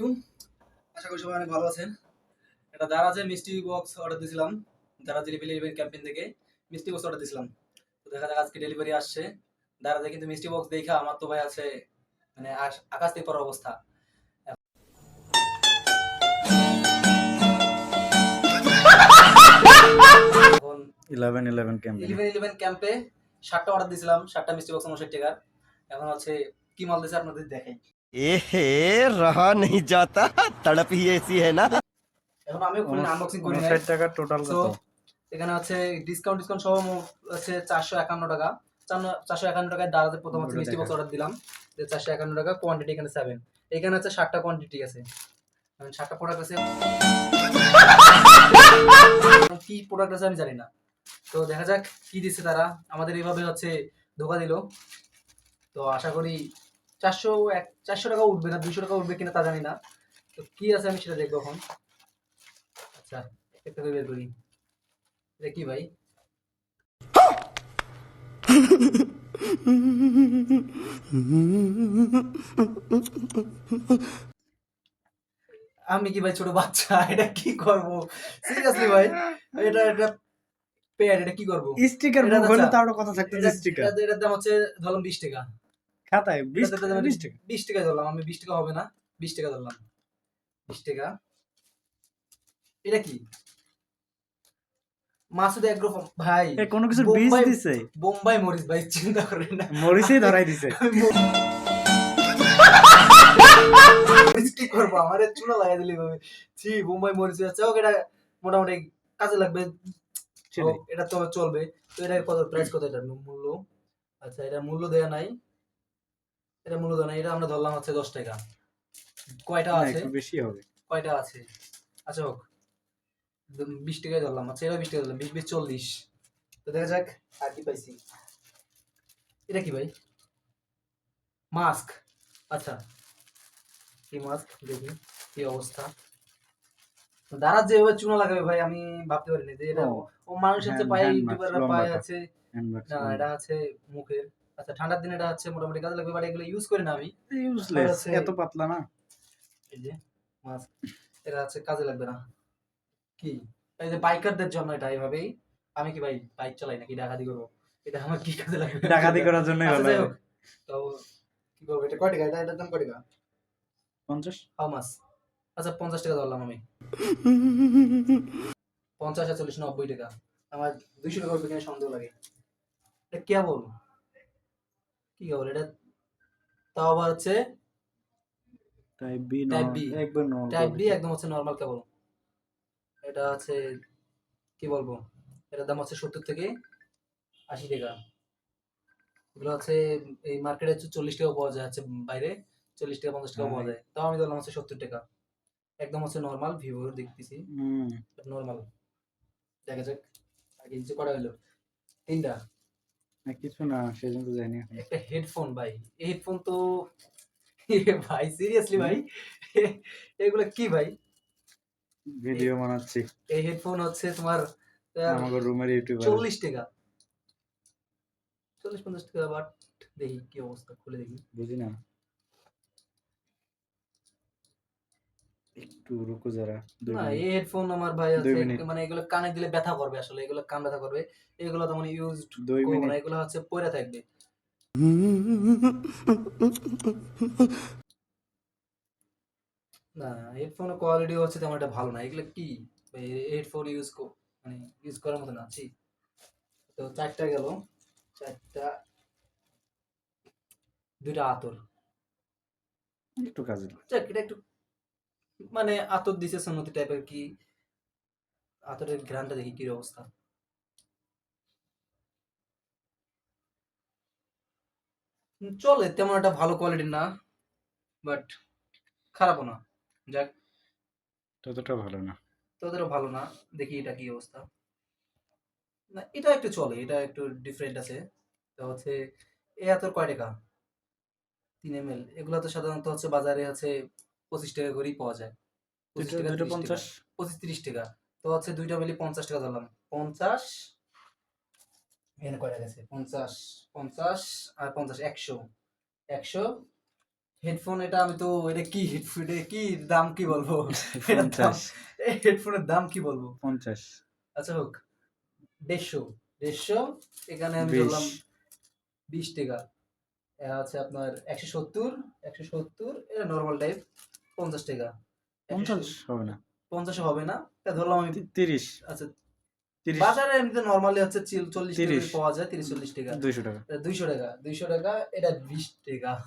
আলাইকুম। আশা করি সবাই অনেক ভালো আছেন। এটা দারাজে মিষ্টি বক্স অর্ডার দিয়েছিলাম দারাজ ডেলিভারি ইভেন্ট ক্যাম্পেইন থেকে মিষ্টি বক্স অর্ডার দিয়েছিলাম তো দেখা যাক আজকে ডেলিভারি আসছে। দারাজে কিন্তু মিষ্টি বক্স দেখা আমার তো ভাই আছে মানে আকাশ থেকে পড়ার অবস্থা। Eleven eleven camp eleven eleven ক্যাম্পে সাতটা অর্ডার দিয়েছিলাম সাতটা মিষ্টি বক্স উনষাট টাকার। এখন হচ্ছে কি মাল দিয়েছে আপনাদের দেখাই। এহে রহা নেই যাতা তড়প হি এসি হ্যায় না এখন আমি খুলে আনবক্সিং করি। টাকা টোটাল কত? এখানে আছে ডিসকাউন্ট ডিসকাউন্ট সহ আছে 451 টাকা। 451 টাকায় দাঁড়াতে প্রথম মিষ্টি বক্স অর্ডার দিলাম। যে 451 টাকা কোয়ান্টিটি এখানে সেভেন এখানে আছে মানে 60টা কোয়ান্টিটি আছে। কারণ প্রোডাক্ট আছে। কি প্রোডাক্ট আছে আমি জানি না। তো দেখা যাক কি দিচ্ছে তারা। আমাদের এইভাবে হচ্ছে ধোকা দিল। তো আশা করি চারশো এক চারশো টাকা উঠবে না দুশো টাকা উঠবে কিনা তা জানি না। তো কি আছে আমি সেটা দেখব এখন। আচ্ছা একটা বের করি। এটা কি ভাই? আমি কি ভাই ছোট বাচ্চা? এটা কি করব? সিরিয়াসলি ভাই? এটা এটা পেয়ার এটা কি করব? স্টিকার আচ্ছা। তার কথা থাকতো স্টিকার এটা- এটার দাম হচ্ছে ধরলাম বিশ টাকা। খাতায় বিশ টাকা বিশ টাকা। বিশ টাকা ধরলাম আমি বিশ টাকা হবে না বিশ টাকা ধরলাম। বিশ টাকা। এটা কি? মাসুদ এগ্রো ভাই এ কোনো কিছু বীজ দিছে। বোম্বাই মরিচ ভাই চিন্তা করেন না। মরিচই ধরাই দিছে। কি করব? আমার লাগাই দিলি ভাবে। ছি বোম্বাই মরিচ আছে। ওকে এটা মোটামুটি কাজে লাগবে। এটা তো চলবে। তো এটা কত প্রাইস কত এটার? মূল্য? আচ্ছা এটা মূল্য দেয়া নাই। এটা দেওয়া এটা আমরা ধরলাম হচ্ছে দশ টাকা। কয়টা আছে? একটু বেশি হবে। কয়টা আছে? আচ্ছা হোক বিশ টাকায় ধরলাম। আচ্ছা এটা বিশ টাকা ধরলাম বিশ বিশ চল্লিশ। তো দেখা যাক আর কি পাইছি। এটা কি ভাই? মাস্ক। আচ্ছা কি মাস্ক? দেখি কি অবস্থা। দাঁড়া যেভাবে চুনা লাগাবে ভাই আমি ভাবতে পারিনি যে এটা ও, ও মানুষ হচ্ছে hand- পায়ে ইউটিউবাররা পায়ে আছে না এটা আছে মুখের। আচ্ছা ঠান্ডার দিনে এটা হচ্ছে মোটামুটি কাজে লাগবে বাট এগুলো ইউজ করি না আমি। ইউজলেস এত পাতলা না। এই যে মাস্ক এটা হচ্ছে কাজে লাগবে না। কি? এই যে বাইকারদের জন্য এটা এইভাবেই আমি কি ভাই বাইক চালাই নাকি? ডাকাতি করব। এটা আমার কি কাজে লাগবে? ডাকাতি করার জন্য আচ্ছা, ভালো তো কি করব? এটা কয় টাকা? এটা এটার দাম কয় টাকা? পঞ্চাশ? How much? আচ্ছা পঞ্চাশ টাকা ধরলাম আমি। পঞ্চাশ আর চল্লিশ নব্বই টাকা। আমার দুইশো টাকা উঠবে সন্দেহ লাগে। এটা কে বল কি বল এটা তাও আবার হচ্ছে টাইপ বি Type B। একবার নর্মাল টাইপ ডি একদম হচ্ছে নর্মাল কেবল। এটা আছে কি বলব? এটার দাম হচ্ছে সত্তর থেকে আশি টাকা। এগুলো হচ্ছে এই মার্কেটে হচ্ছে চল্লিশ টাকা পাওয়া যায় হচ্ছে বাইরে চল্লিশ টাকা পঞ্চাশ টাকা পাওয়া। যায়। তাও আমি ধরলাম হচ্ছে সত্তর টাকা। একদম হচ্ছে নর্মাল ভিভো দেখতেছি। হুম। নর্মাল দেখা যাক আগে করা হলো। তিনটা। কিছু না সেজন্য তো জানি একটা হেডফোন ভাই। হেডফোন তো ভাই সিরিয়াসলি ভাই? এগুলো কি ভাই? ভিডিও বানাচ্ছি। এই হেডফোন হচ্ছে তোমার আমাদের রুমের ইউটিউবার চল্লিশ টাকা। চল্লিশ পঞ্চাশ টাকা বাট দেখি কি অবস্থা খুলে দেখি। বুঝি না। একটু রুকো যারা না এই হেডফোন আমার ভাই আছে মানে এগুলো কানে দিলে ব্যথা করবে আসলে এগুলো কান ব্যথা করবে এগুলো তো মানে ইউজ দুই না এগুলো হচ্ছে পরে থাকবে। না হেডফোনের কোয়ালিটি হচ্ছে তেমন একটা ভালো না এগুলো কি? হেডফোন ইউজ মানে ইউজ করার মতো না ছি। তো চারটা গেল চারটা দুইটা আতর। একটু কাজে এটা একটু মানে আতর দিছে সন্মতি টাইপের কি? আতরের ঘ্রানটা দেখি কি অবস্থা? চলে তেমন একটা ভালো কোয়ালিটির না বাট খারাপও না। যাক। ততটা ভালো না। তোদেরও ভালো না দেখি এটা কি অবস্থা। না এটা একটু চলে এটা একটু ডিফারেন্ট আছে। তো হচ্ছে এ এত কয় টাকা? তিন এম এল এগুলো তো সাধারণত হচ্ছে বাজারে হচ্ছে পঁচিশ টাকা করেই পাওয়া যায়। পঁচিশ টাকা দুটো 30 টাকা। পঞ্চাশ? পঁচিশ তিরিশ টাকা। তো হচ্ছে দুইটা মিলি পঞ্চাশ টাকা ধরলাম। পঞ্চাশ এখানে কয়টা গেছে? পঞ্চাশ পঞ্চাশ আর পঞ্চাশ একশো। একশো। হেডফোন এটা আমি তো এটা কি হেডফোন এটা কি দাম কি বলব? এই হেডফোনের দাম কি বলব? পঞ্চাশ। আচ্ছা হোক দেড়শো। দেড়শো এখানে আমি বিশ। ধরলাম বিশ টাকা। আছে আপনার একশো সত্তর একশো সত্তর এটা নর্মাল টাইপ পঞ্চাশ টাকা। পঞ্চাশ? হবে না। পঞ্চাশে হবে না? তা ধরলাম আমি তিরিশ। আচ্ছা বাজারে এমনিতে নর্মালি হচ্ছে চিল- চল্লিশ টাকা পাওয়া যায় তিরিশ চল্লিশ টাকা। দুইশো টাকা। দুইশো টাকা দুইশো টাকা এটা বিশ টাকা।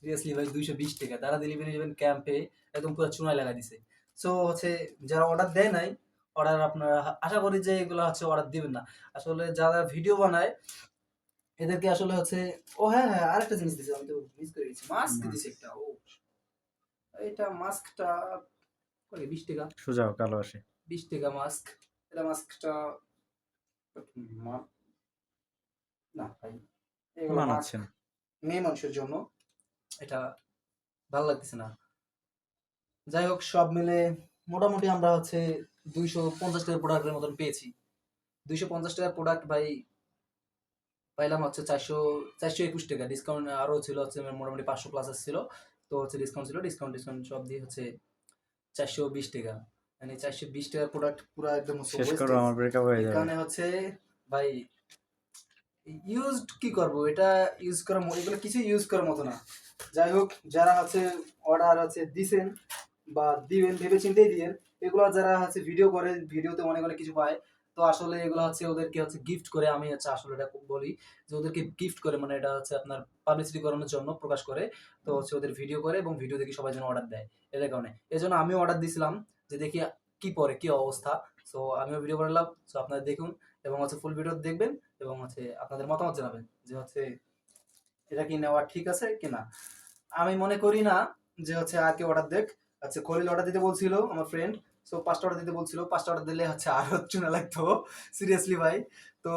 সিরিয়াসলি ভাই দুইশো বিশ টাকা। তারা ডেলিভারি যাবেন ক্যাম্পে একদম পুরো চুনায় লাগা দিছে। সো হচ্ছে যারা অর্ডার দেয় নাই অর্ডার আপনারা আশা করি যে এগুলো হচ্ছে অর্ডার দিবেন না। আসলে যারা ভিডিও বানায় এদেরকে আসলে হচ্ছে ও হ্যাঁ হ্যাঁ আরেকটা জিনিস দিছে আমি তো মিস করে গেছি। মাস্ক। দিছে একটা ও। এটা মাস্কটা বিশ টাকা? সোজাও কালো আসে। বিশ টাকা মাস্ক। এটা মাস্কটা না ভাই এগুলো মানাচ্ছে না। মেয়ে মানুষের জন্য। এটা ভালো লাগতেছে না। যাই হোক সব মিলে মোটামুটি আমরা হচ্ছে দুইশো পঞ্চাশ টাকার প্রোডাক্টের মতন পেয়েছি। দুইশো পঞ্চাশ টাকার প্রোডাক্ট ভাই পাইলাম হচ্ছে চারশো চারশো একুশ টাকা। ডিসকাউন্ট আরও ছিল হচ্ছে মোটামুটি পাঁচশো প্লাস ছিল। তো হচ্ছে ডিসকাউন্ট ছিল ডিসকাউন্ট ডিসকাউন্ট সব দিয়ে হচ্ছে চারশো বিশ টাকা। মানে চারশো বিশ টাকার প্রোডাক্ট পুরো একদম শেষ করো আমার ব্রেকআপ হয়ে যাবে। এখানে হচ্ছে ভাই ইউজড কি করব? এটা ইউজ করার ম- এগুলো কিছু ইউজ করার মতো না। যাই হোক যারা হচ্ছে অর্ডার আছে দিছেন বা দিবেন ভেবে চিন্তেই দিবেন এগুলো যারা হচ্ছে ভিডিও করে ভিডিওতে অনেক অনেক কিছু পায় তো আসলে এগুলো হচ্ছে ওদেরকে হচ্ছে গিফট করে আমি হচ্ছে আসলে এটা বলি যে ওদেরকে গিফট করে মানে এটা হচ্ছে আপনার পাবলিসিটি করানোর জন্য প্রকাশ করে, তো হচ্ছে ওদের ভিডিও করে এবং ভিডিও দেখে সবাই যেন অর্ডার দেয় এদের কারণে। এই জন্য আমিও অর্ডার দিয়েছিলাম যে দেখি কি পরে, কি অবস্থা। সো আমিও ভিডিও বানালাম সো আপনারা দেখুন এবং হচ্ছে ফুল ভিডিও দেখবেন এবং হচ্ছে আপনাদের মতামত জানাবেন যে হচ্ছে এটা কি নেওয়া ঠিক আছে কি না। আমি মনে করি না যে হচ্ছে আর কেউ অর্ডার দেখ। আচ্ছা খলিল অর্ডার দিতে বলছিল আমার ফ্রেন্ড সো পাঁচটা অর্ডার দিতে বলছিল পাঁচটা অর্ডার দিলে হচ্ছে আরও চুনা লাগতো সিরিয়াসলি ভাই। তো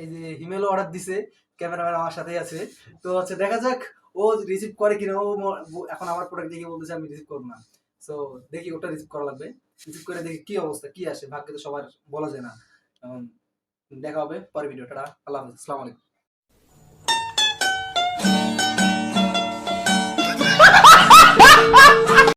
এই যে হিমেলও অর্ডার দিছে ক্যামেরাম্যান আমার সাথেই আছে। তো হচ্ছে দেখা যাক ও রিসিভ করে কিনা, ও এখন আমার প্রোডাক্ট দেখে বলতেছে আমি রিসিভ করব না। সো দেখি ওটা রিসিভ করা লাগবে। রিসিভ করে দেখি কি অবস্থা, কি আসে, ভাগ্যে তো সবার বলা যায় না। দেখা হবে পরে ভিডিওটা আল্লাহ আসসালামু আলাইকুম।